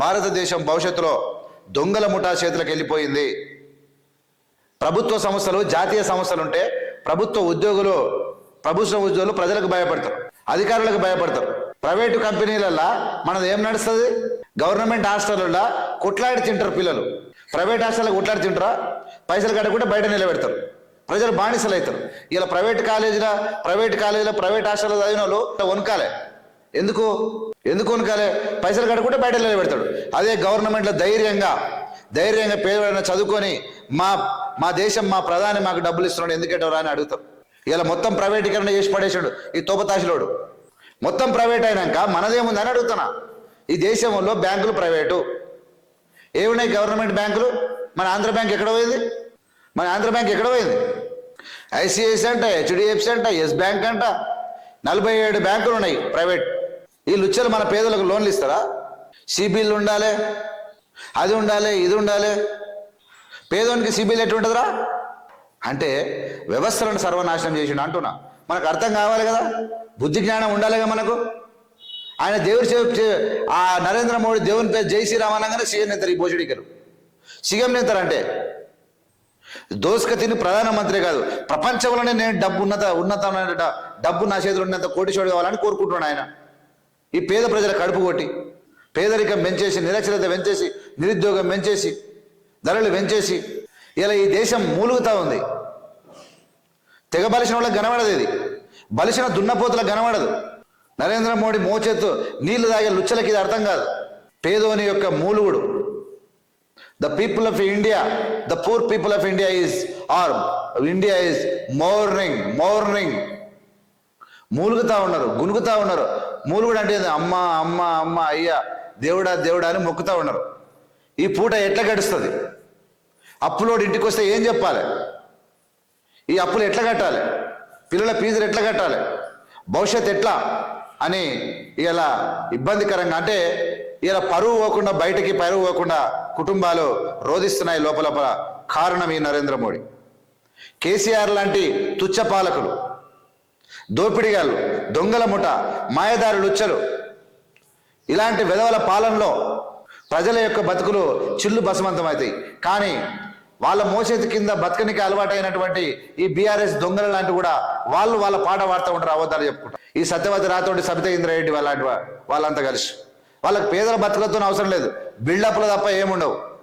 భారతదేశం భవిష్యత్తులో దొంగల ముఠా చేతులకు వెళ్ళిపోయింది. ప్రభుత్వ సంస్థలు జాతీయ సంస్థలు ఉంటే ప్రభుత్వ ఉద్యోగులు ప్రభుత్వ ఉద్యోగులు ప్రజలకు భయపడతారు అధికారులకు భయపడతారు. ప్రైవేటు కంపెనీలల్లో మనది ఏం నడుస్తుంది? గవర్నమెంట్ హాస్టల్లో కొట్లాడి తింటారు పిల్లలు. ప్రైవేట్ హాస్టల్లో కొట్లాడి తింటారా? పైసలు కట్టకుండా బయట నిలబెడతారు. ప్రజలు బానిసలు అవుతారు ఇలా ప్రైవేట్ కాలేజీలో ప్రైవేట్ కాలేజీలో ప్రైవేట్ హాస్టల్లో చదివిన వాళ్ళు వనకాలే ఎందుకు? ఎందుకు అనుకాలే పైసలు కట్టకుండా బయట నిలబెడతాడు. అదే గవర్నమెంట్లో ధైర్యంగా ధైర్యంగా పేదవాడిన చదువుకొని మా మా దేశం మా ప్రధాని మాకు డబ్బులు ఇస్తున్నాడు ఎందుకంటే అని అడుగుతాం. ఇలా మొత్తం ప్రైవేటీకరణ చేసి పడేసాడు ఈ తోపతాశిలోడు మొత్తం ప్రైవేట్ అయినాక మనదేముందని అడుగుతున్నా. ఈ దేశంలో బ్యాంకులు ప్రైవేటు. ఏమున్నాయి గవర్నమెంట్ బ్యాంకులు? మన ఆంధ్ర బ్యాంక్ ఎక్కడ పోయింది? మన ఆంధ్ర బ్యాంక్ ఎక్కడ పోయింది? ఐసిఐసి అంట హెచ్డిఎఫ్సి అంట ఎస్ బ్యాంక్ అంట. నలభై ఏడు బ్యాంకులు ఉన్నాయి ప్రైవేట్. ఈ లుచ్చలు మన పేదలకు లోన్లు ఇస్తారా? సిబిల్ ఉండాలి అది ఉండాలి ఇది ఉండాలి. పేదోనికి సిబిల్ ఎట్లుంటుందిరా? అంటే వ్యవస్థలను సర్వనాశనం చేసిండు అంటున్నా. మనకు అర్థం కావాలి కదా? బుద్ధి జ్ఞానం ఉండాలిగా మనకు? ఆయన దేవుడి చే- ఆ నరేంద్ర మోడీ దేవుని పేరు జై శ్రీరామ్ అనగానే సీఎం నింతారు ఈ భోజడికరు సీఎం నింతారంటే దోసుక తిని ప్రధానమంత్రి కాదు. ప్రపంచంలోనే నేను డబ్బు ఉన్నత ఉన్నతమైన డబ్బు నా చేతిలో ఉన్నంత కోటిచోడు కావాలని కోరుకుంటున్నాడు ఆయన. ఈ పేద ప్రజల కడుపు కొట్టి పేదరికం పెంచేసి నిరక్షరత పెంచేసి నిరుద్యోగం పెంచేసి ధరలు పెంచేసి ఇలా ఈ దేశం మూలుగుతా ఉంది. తెగ బలిసిన వాళ్ళకి కనబడదు ఇది. బలిసిన దున్నపోతులకు కనబడదు. నరేంద్ర మోడీ మోచేత్తు నీళ్ళు తాగే లుచ్చలకి ఇది అర్థం కాదు. పేదోని యొక్క మూలుగుడు. The people of India the poor people of India is are India is mourning mourning మూలుగుతా ఉన్నారు గునుగుతా ఉన్నారు. మూలుగుడు అంటే అమ్మ అమ్మ అమ్మ అయ్యా దేవుడా దేవుడా అని మొక్కుతా ఉన్నారు. ఈ పూట ఎట్లా గడుస్తుంది? అప్పులోడు ఇంటికి వస్తే ఏం చెప్పాలి? ఈ అప్పులు ఎట్లా కట్టాలి? పిల్లల ఫీజులు ఎట్లా కట్టాలి? భవిష్యత్ ఎట్లా? అని ఇలా ఇబ్బందికరంగా అంటే ఇలా పరువు పోకుండా బయటకి పరువు పోకుండా కుటుంబాలు రోధిస్తున్నాయి లోపల కారణం ఈ నరేంద్ర మోడీ. కేసీఆర్ లాంటి తుచ్చ పాలకులు దోపిడిగాళ్ళు దొంగల ముఠ మాయదారి లుచ్చలు ఇలాంటి విధవల పాలనలో ప్రజల యొక్క బతుకులు చిల్లు బసమంతమవుతాయి కానీ వాళ్ళ మోసేతి కింద బతకనికి అలవాటైనటువంటి ఈ బీఆర్ఎస్ దొంగల లాంటి కూడా వాళ్ళు వాళ్ళ పాట పాడుతూ ఉంటారు అవతారు చెప్పుకుంటారు. ఈ సత్యవతి రాతోటి సబిత ఇంద్రారెడ్డి వాళ్ళంటి వాళ్ళంతా కలిసి. వాళ్ళకి పేదల బతుకులతో అవసరం లేదు. బిల్డప్లు తప్ప ఏముండవు.